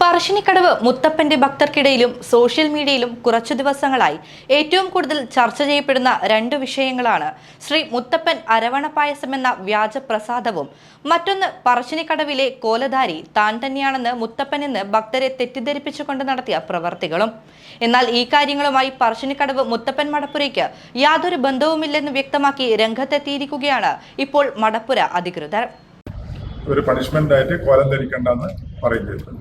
Parassinikkadavu മുത്തപ്പന്റെ ഭക്തർക്കിടയിലും social മീഡിയയിലും കുറച്ചു ദിവസങ്ങളായി ഏറ്റവും കൂടുതൽ ചർച്ച ചെയ്യപ്പെടുന്ന രണ്ട് വിഷയങ്ങളാണ്. ശ്രീ മുത്തപ്പൻ അരവണ പായസം എന്ന വ്യാജ പ്രസാദവും മറ്റൊന്ന് പറശ്ശിനിക്കടവിലെ കോലധാരി താൻ തന്നെയാണെന്ന് മുത്തപ്പൻ എന്ന് ഭക്തരെ തെറ്റിദ്ധരിപ്പിച്ചുകൊണ്ട് നടത്തിയ പ്രവർത്തികളും. എന്നാൽ ഈ കാര്യങ്ങളുമായി പറശ്ശിനിക്കടവ് മുത്തപ്പൻ മടപ്പുരയ്ക്ക് യാതൊരു ബന്ധവുമില്ലെന്ന് വ്യക്തമാക്കി രംഗത്തെത്തിയിരിക്കുകയാണ് ഇപ്പോൾ മടപ്പുര അധികൃതർ. ഒരു പണിഷ്മെന്റ് ആയിട്ട് കോലം ധരിക്കേണ്ടെന്ന് പറയും ചെയ്തിട്ടുണ്ട്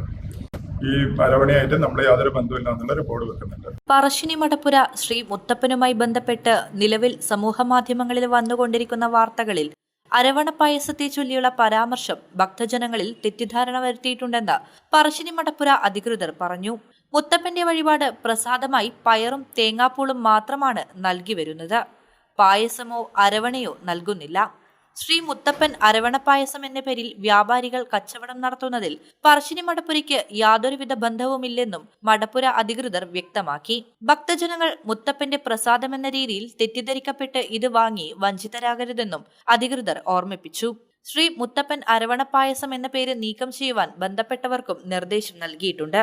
ഈ മരവണിയായിട്ട് നമ്മൾ യാതൊരു ബന്ധമില്ല എന്നുള്ള ഒരു വെക്കുന്നുണ്ട്. പറശ്ശിനി മടപ്പുര ശ്രീ മുത്തപ്പനുമായി ബന്ധപ്പെട്ട് നിലവിൽ സമൂഹ മാധ്യമങ്ങളിൽ വന്നുകൊണ്ടിരിക്കുന്ന വാർത്തകളിൽ അരവണ പായസത്തെ ചൊല്ലിയുള്ള പരാമർശം ഭക്തജനങ്ങളിൽ തെറ്റിദ്ധാരണ വരുത്തിയിട്ടുണ്ടെന്ന് പറശ്ശിനി മടപ്പുര അധികൃതർ പറഞ്ഞു. മുത്തപ്പന്റെ വഴിപാട് പ്രസാദമായി പയറും തേങ്ങാപ്പൂളും മാത്രമാണ് നൽകി വരുന്നത്. പായസമോ അരവണയോ നൽകുന്നില്ല. ശ്രീ മുത്തപ്പൻ അരവണപ്പായസം എന്ന പേരിൽ വ്യാപാരികൾ കച്ചവടം നടത്തുന്നതിൽ പറശ്ശിനി മടപ്പുരയ്ക്ക് യാതൊരുവിധ ബന്ധവുമില്ലെന്നും മടപ്പുര അധികൃതർ വ്യക്തമാക്കി. ഭക്തജനങ്ങൾ മുത്തപ്പന്റെ പ്രസാദമെന്ന രീതിയിൽ തെറ്റിദ്ധരിക്കപ്പെട്ട് ഇത് വാങ്ങി വഞ്ചിതരാകരുതെന്നും അധികൃതർ ഓർമ്മിപ്പിച്ചു. ശ്രീ മുത്തപ്പൻ അരവണപ്പായസം എന്ന പേര് നീക്കം ചെയ്യുവാൻ ബന്ധപ്പെട്ടവർക്കും നിർദ്ദേശം നൽകിയിട്ടുണ്ട്.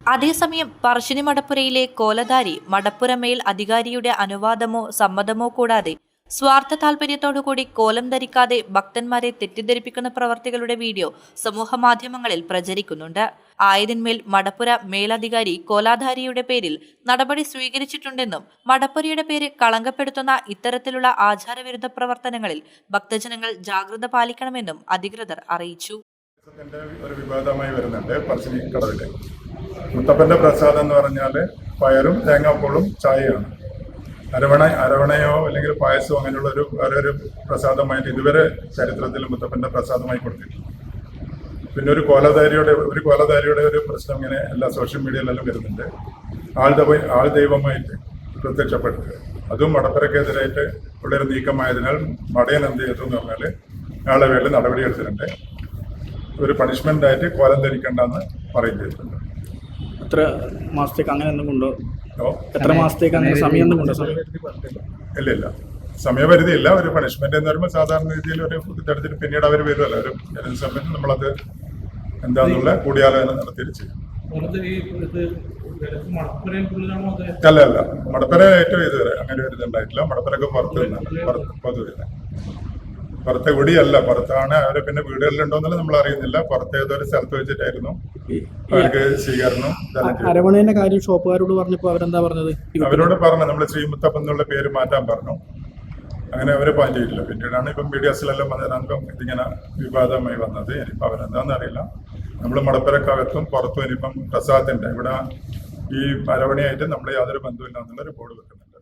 അതേസമയം പറശ്ശിനി മടപ്പുരയിലെ കോലധാരി മടപ്പുര മേൽ അധികാരിയുടെ അനുവാദമോ സമ്മതമോ കൂടാതെ സ്വാർത്ഥ താൽപര്യത്തോടുകൂടി കോലം ധരിക്കാതെ ഭക്തന്മാരെ തെറ്റിദ്ധരിപ്പിക്കുന്ന പ്രവർത്തികളുടെ വീഡിയോ സമൂഹമാധ്യമങ്ങളിൽ പ്രചരിക്കുന്നുണ്ട്. ആയതിന്മേൽ മടപ്പുര മേലധികാരി കോലാധാരിയുടെ പേരിൽ നടപടി സ്വീകരിച്ചിട്ടുണ്ടെന്നും മടപ്പുരയുടെ പേര് കളങ്കപ്പെടുത്തുന്ന ഇത്തരത്തിലുള്ള ആചാരവിരുദ്ധ പ്രവർത്തനങ്ങളിൽ ഭക്തജനങ്ങൾ ജാഗ്രത പാലിക്കണമെന്നും അധികൃതർ അറിയിച്ചു. ഒരു വിവാദമായി വരുന്നുണ്ട്. പറശ്ശിനി കടവിലെ. മുത്തപ്പന്റെ പ്രസാദം എന്ന് പറഞ്ഞാൽ പയറും തേങ്ങാപ്പൂളും ചായയാണ്. അരവണ അരവണയോ അല്ലെങ്കിൽ പായസമോ അങ്ങനെയുള്ള ഒരു വേറെ ഒരു പ്രസാദമായിട്ട് ഇതുവരെ ചരിത്രത്തിൽ മുത്തപ്പന്റെ പ്രസാദമായി കൊടുത്തിട്ടുണ്ട് പിന്നെ ഒരു കോലധാരിയുടെ ഒരു കോലധാരിയുടെ ഒരു പ്രശ്നം ഇങ്ങനെ എല്ലാ സോഷ്യൽ മീഡിയയിലെല്ലാം വരുന്നുണ്ട്. ആൾ ദൈവ ആൾ ദൈവമായിട്ട് പ്രത്യക്ഷപ്പെടുത്തുക അതും മടപ്പരക്കെതിരായിട്ട് ഉള്ളൊരു നീക്കമായതിനാൽ മടയൻ എന്ത് ചെയ്തു എന്ന് പറഞ്ഞാൽ ആളെ പേരിൽ നടപടി എടുത്തിട്ടുണ്ട്. ഒരു പണിഷ്മെന്റ് ആയിട്ട് കോലം ധരിക്കേണ്ടെന്ന് പറയുന്നുണ്ട് എത്ര മാസത്തേക്ക് അങ്ങനെ എന്തെങ്കിലും ഉണ്ടോ എത്ര മാസത്തേക്ക് അങ്ങനെ സമയം ഉണ്ടോ സമയം ഇല്ല ഇല്ല സമയപരിധി ഇല്ല. ഒരു പണിഷ്മെന്റ് എന്ന് പറയുമ്പോൾ സാധാരണ രീതിയിൽ ഒരു ഇതെടുത്തിട്ട് പിന്നീട് അവർ വരുമല്ലോ ഒരു സമയത്ത് നമ്മളത് എന്താന്നുള്ള കൂടിയാലോചന നടത്തിയിട്ട് ചെയ്യും. അത് അല്ല അല്ല. മടപ്പര ഏറ്റവും ഇതുവരെ അങ്ങനെ ഒരു ഇതുണ്ടായിട്ടില്ല. മടപ്പരൊക്കെ പുറത്ത് പുറത്ത് വരുന്നത് പുറത്തെ കുടിയല്ല. പുറത്താണ് അവരെ പിന്നെ വീടുകളിലുണ്ടോയെന്നുള്ളത് നമ്മൾ അറിയുന്നില്ല. പുറത്തെ ഏതൊരു സ്ഥലത്ത് വെച്ചിട്ടായിരുന്നു അവർക്ക് സ്വീകരണം. അരവണേന്റെ കാര്യം ഷോപ്പുകാരോട് പറഞ്ഞപ്പോ അവരെന്താ പറഞ്ഞത്? അവരോട് പറഞ്ഞു നമ്മൾ ശ്രീമുത്തപ്പൻ എന്നുള്ള പേര് മാറ്റാൻ പറഞ്ഞു. അങ്ങനെ അവർ പാൻ ചെയ്തില്ല പിന്നീടാണ് ഇപ്പം മീഡിയാസിലെല്ലാം വന്നതിനകം ഇതിങ്ങനെ വിവാദമായി വന്നത്. ഇനിയിപ്പോൾ അവരെന്താണെന്ന് അറിയില്ല. നമ്മൾ മടപ്പരക്കകത്തും പുറത്തും ഇനിയിപ്പം പ്രസാദത്തിന്റെ ഇവിടെ ഈ അരവണിയായിട്ട് നമ്മൾ യാതൊരു ബന്ധമില്ല എന്നുള്ള ഒരു ബോർഡ് വെക്കുന്നുണ്ട്.